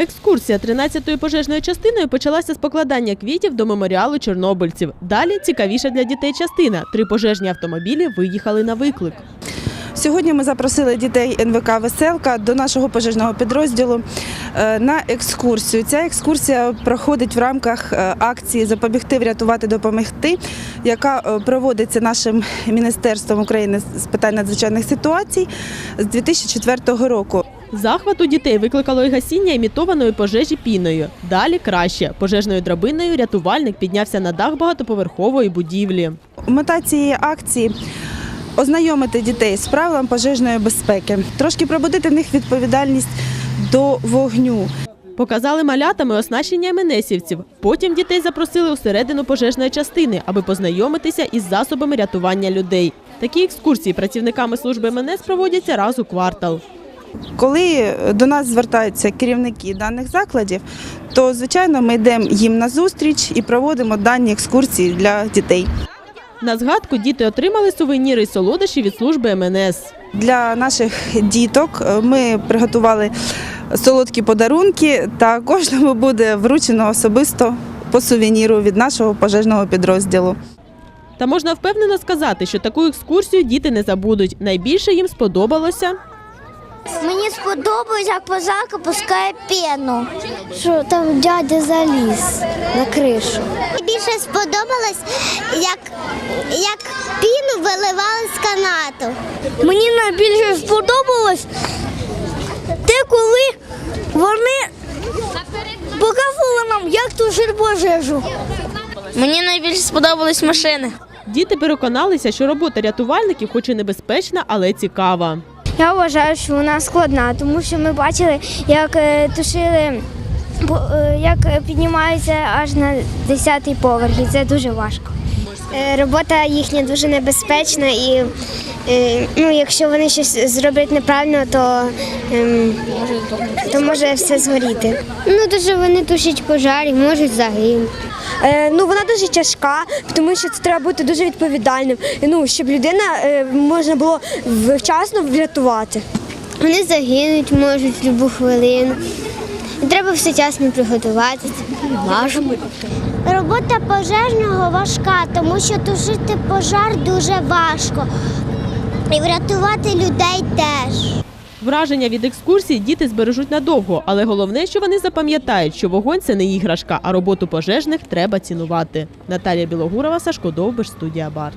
Екскурсія 13-ї пожежною частиною почалася з покладання квітів до меморіалу чорнобильців. Далі цікавіша для дітей частина. Три пожежні автомобілі виїхали на виклик. Сьогодні ми запросили дітей НВК Веселка до нашого пожежного підрозділу е, на екскурсію. Ця екскурсія проходить в рамках е, акції Запобігти, врятувати, допомогти, яка е, проводиться нашим міністерством України з питань надзвичайних ситуацій з 2004 року. Захват у дітей викликало й гасіння імітованої пожежі піною. Далі краще. Пожежною драбиною рятувальник піднявся на дах багатоповерхової будівлі. Мета цієї акції ознайомити дітей з правилами пожежної безпеки, трошки пробудити в них відповідальність до вогню. Показали малятами оснащення МНСівців. Потім дітей запросили усередину пожежної частини, аби познайомитися із засобами рятування людей. Такі екскурсії працівниками служби МНС проводяться раз у квартал. Коли до нас звертаються керівники даних закладів, то звичайно ми йдемо їм на зустріч і проводимо дані екскурсії для дітей. На згадку діти отримали сувеніри й солодощі від служби МНС. Для наших діток е, ми приготували солодкі подарунки, та кожному буде вручено особисто по сувеніру від нашого пожежного підрозділу. Та можна впевнено сказати, що таку екскурсію діти не забудуть. Найбільше їм сподобалося Мені сподобалось, як пожарка пускає пену. Що там дядя заліз на кришу. Мені Більше сподобалось, як, як піну виливали з канату. Мені найбільше сподобалось те, коли вони показували нам, як тушити пожежу. Мені найбільше сподобались машини. Діти переконалися, що робота рятувальників, хоч і небезпечна, але цікава. Я вважаю, що вона складна, тому що ми бачили, як е, тушили, е, як піднімаються аж на 10-й поверх, і це дуже важко. Е, Робота їхня дуже небезпечна, і ну, якщо вони щось зроблять неправильно, то, ем, то може все згоріти. Ну, дуже вони тушать пожарі, можуть загинути. Е, ну вона дуже тяжка, тому що це треба бути дуже відповідальним. Ну щоб людина е, можна було вчасно врятувати. Вони загинуть можуть в будь-яку хвилину. Треба все часно приготувати. Робота пожежного важка, тому що тушити пожар дуже важко. І врятувати людей теж. Враження від екскурсії діти збережуть надовго, але головне, що вони запам'ятають, що вогонь це не іграшка, а роботу пожежних треба цінувати. Наталія Білогурова, Сашко Довбиш, студія Барт.